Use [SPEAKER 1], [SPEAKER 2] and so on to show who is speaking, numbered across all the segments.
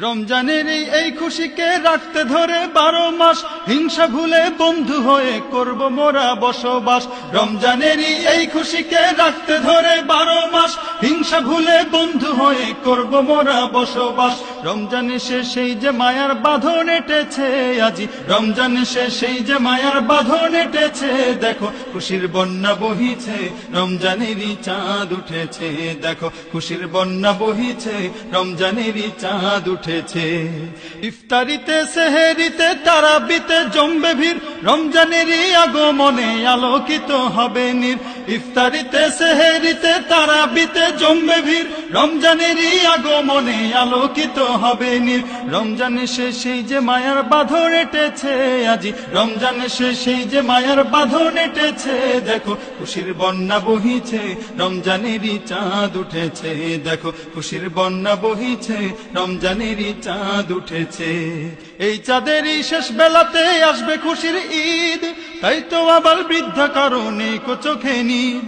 [SPEAKER 1] রমজানের এই- খুশিকে রাখতে ধরে বারো মাস হিংসা ভুলে বন্ধু হয়ে করব মোরা বসবাস। রমজানেরই এই খুশিকে রাখতে ধরে বারো মাস হিংসা ভুলে বন্ধু হয়ে করব মোরা বসবাস। রমজান এসে সেই যে মায়ার বাঁধন এটেছে আজি। রমজান এসে সেই যে মায়ার বাঁধন এটেছে, দেখো খুশির বন্যা বহিছে, রমজানেরই চাঁদ উঠেছে, দেখো খুশির বন্যা বহিছে, রমজানেরই চাঁদ উঠেছে। ইফতারিতে, সেহেরিতে, তারাবিতে জমবে ভিড়, রমজানেরই আগমনে আলোকিত হবে নীর। ইফতারিতে, সেহেরিতে, তারাবিতে জমবে ভিড়। রমজানেরই আগমনে আলোকিত হবে নীর রমজান সেই যে মায়ার বাঁধন এটেছে আজি। রমজান সেই যে মায়ার বাঁধন এটেছে, দেখো খুশির বন্যা বহিছে, রমজানেরই চাঁদ উঠেছে, দেখো খুশির বন্যা বহিছে, রমজানেরই চাঁদ উঠেছে। এই চাঁদেরই শেষ বেলাতে আসবে খুশির ঈদ, তাই তো আবার বৃদ্ধা কারণে কো চোখে নিদ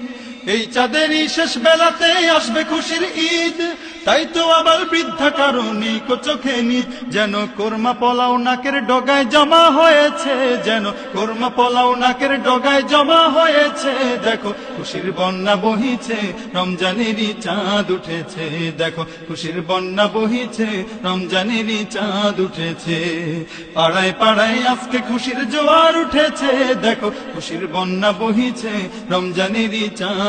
[SPEAKER 1] এই চাঁদেরই শেষ বেলাতে আসবে খুশির ঈদ। তাই তো আবার বৃদ্ধা কারণে চোখে নিদ যেন কোরমা পোলাও নাকের ডগায় জমা হয়েছে, যেন কোরমা পোলাও নাকের ডগায় জমা হয়েছে। দেখো খুশির বন্যা বহিছে, রমজানেরই চাঁদ উঠেছে। দেখো খুশির বন্যা বহিছে, রমজানেরই চাঁদ উঠেছে। পাড়ায় পাড়ায় আজকে খুশির জোয়ার উঠেছে। দেখো খুশির বন্যা বহিছে, রমজানেরই